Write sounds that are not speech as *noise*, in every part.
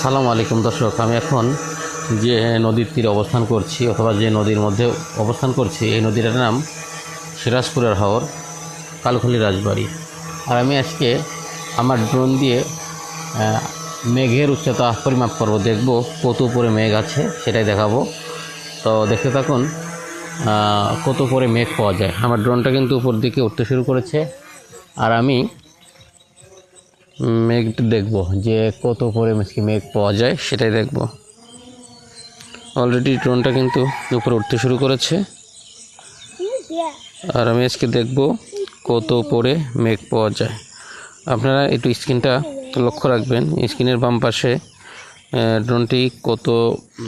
আসসালামু আলাইকুম দর্শক, আমি এখন যে নদীর তীরে অবস্থান করছি অথবা যে নদীর মধ্যে অবস্থান করছি, এই নদীটার নাম সিরাজপুরের হাওর, কালখলি রাজবাড়ি। আর আমি আজকে আমার ড্রোন দিয়ে মেঘের উচ্চতা পরিমাপ করব। দেখব কত উপরে মেঘ আছে, সেটাই দেখাবো। তো দেখতে থাকুন কত উপরে মেঘ পাওয়া যায়। আমার ড্রোনটা কিন্তু উপর দিকে উঠতে শুরু করেছে। আর আমি মেঘ দেখব যে কত উপরে আজকে মেঘ পাওয়া যায় সেটাই দেখব। অলরেডি ড্রোনটা কিন্তু উপরে উঠতে শুরু করেছে। আর আমি আজকে দেখব কত উপরে মেঘ পাওয়া যায়। আপনারা একটু স্ক্রিনটা লক্ষ্য রাখবেন। স্ক্রিনের বাম পাশে ড্রোনটি কত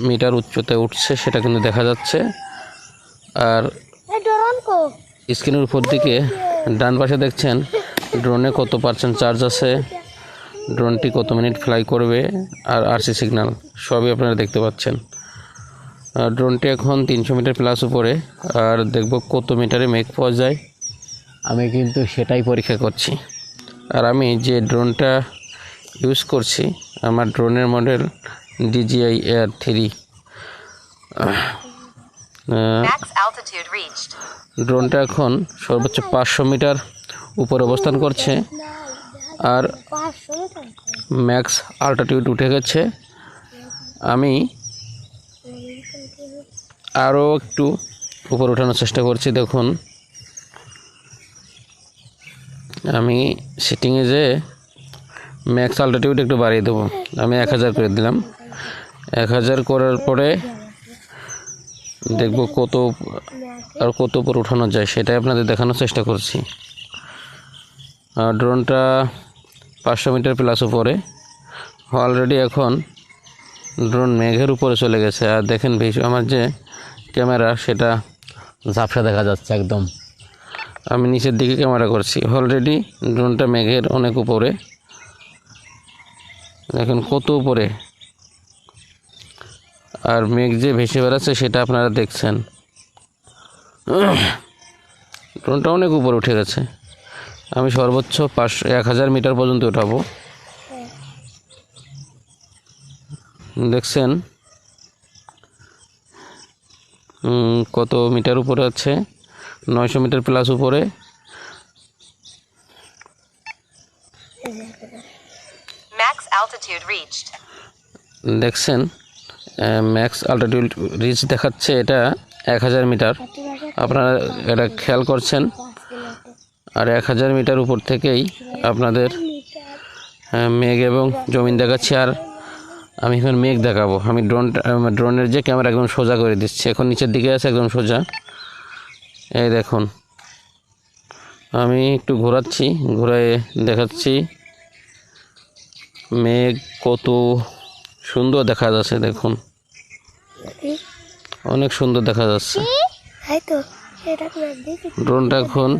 মিটার উচ্চতায় উঠছে সেটা কিন্তু দেখা যাচ্ছে। আর স্ক্রিনের উপর দিকে ডান পাশে দেখছেন ড্রোনে কত পার্সেন্ট চার্জ আছে ড্রোনটি কত মিনিট ফ্লাই করবে আর আরসি সিগন্যাল সবই আপনারা দেখতে পাচ্ছেন। ড্রোনটি এখন তিনশো মিটার প্লাস উপরে আর দেখব কত মিটারে মেঘ পাওয়া যায়। আমি কিন্তু সেটাই পরীক্ষা করছি। আর আমি যে ড্রোনটা ইউজ করছি আমার ড্রোনের মডেল ডিজিআই এয়ার থ্রি. ড্রোনটা এখন সর্বোচ্চ পাঁচশো মিটার উপরে অবস্থান করছে। আর ম্যাক্স আল্টিটিউড উঠে গেছে। আমি আরও একটু উপর ওঠানোর চেষ্টা করছি, দেখুন। আমি সিটিংয়ে যে ম্যাক্স আল্টিটিউড একটু বাড়িয়ে দেবো। আমি এক হাজার করে দিলাম। এক হাজার করার পরে দেখব কত আর কত উপর উঠানো যায়, সেটাই আপনাদের দেখানোর চেষ্টা করছি। আর ড্রোনটা পাঁচশো মিটার প্লাস উপরে। অলরেডি এখন ড্রোন মেঘের উপরে চলে গেছে। আর দেখেন ভিস আমার যে ক্যামেরা সেটা ঝাপসা দেখা যাচ্ছে একদম। আমি নিচের দিকে ক্যামেরা করছি। অলরেডি ড্রোনটা মেঘের অনেক উপরে। দেখেন কত উপরে। আর মেঘ যে ভেসে বেড়াচ্ছে, সেটা আপনারা দেখছেন। *clears throat* ড্রোনটা অনেক উপরে উঠে গেছে। আমি সর্বোচ্চ পাঁচশো এক হাজার মিটার পর্যন্ত উঠাবো। দেখছেন? কত মিটার উপরে আছে? নয়শো মিটার প্লাস উপরে। দেখছেন? ম্যাক্স আল্টিটিউড রিচ দেখাচ্ছে এটা এক হাজার মিটার। আপনারা এটা খেয়াল করছেন? আর এক হাজার মিটার উপর থেকেই আপনাদের মেঘ এবং জমিন দেখাচ্ছি। আর আমি এখন মেঘ দেখাবো। আমি ড্রোন ড্রোনের যে ক্যামেরা একদম সোজা করে দিচ্ছি। এখন নিচের দিকে আছে, একদম সোজা। এই দেখুন। আমি একটু ঘোরাচ্ছি ঘুরাই দেখাচ্ছি। মেঘ কত সুন্দর দেখা যাচ্ছে, দেখুন। অনেক সুন্দর দেখা যাচ্ছে। ড্রোনটা এখন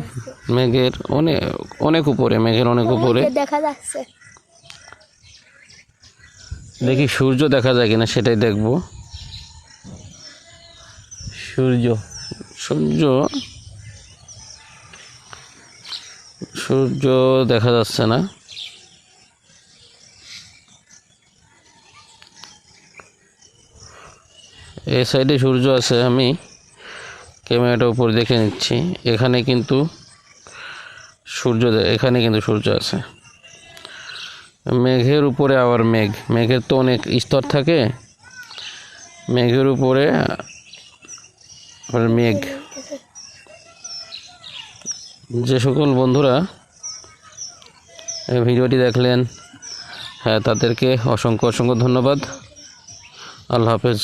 মেঘের অনেক অনেক উপরে মেঘের অনেক উপরে। দেখা যাচ্ছে। দেখি সূর্য দেখা যায় কিনা সেটাই দেখব। সূর্য সূর্য সূর্য দেখা যাচ্ছে না। এই সাইডে সূর্য আছে আমি ক্যামেরাটা উপর দেখে নিচ্ছি। এখানে কিন্তু সূর্য এখানে কিন্তু সূর্য আছে। মেঘের উপরে আবার মেঘ। মেঘের তো অনেক স্তর থাকে। মেঘের উপরে মেঘ। যে সকল বন্ধুরা ভিডিওটি দেখলেন হ্যাঁ তাদেরকে অসংখ্য অসংখ্য ধন্যবাদ। আল্লাহ হাফেজ।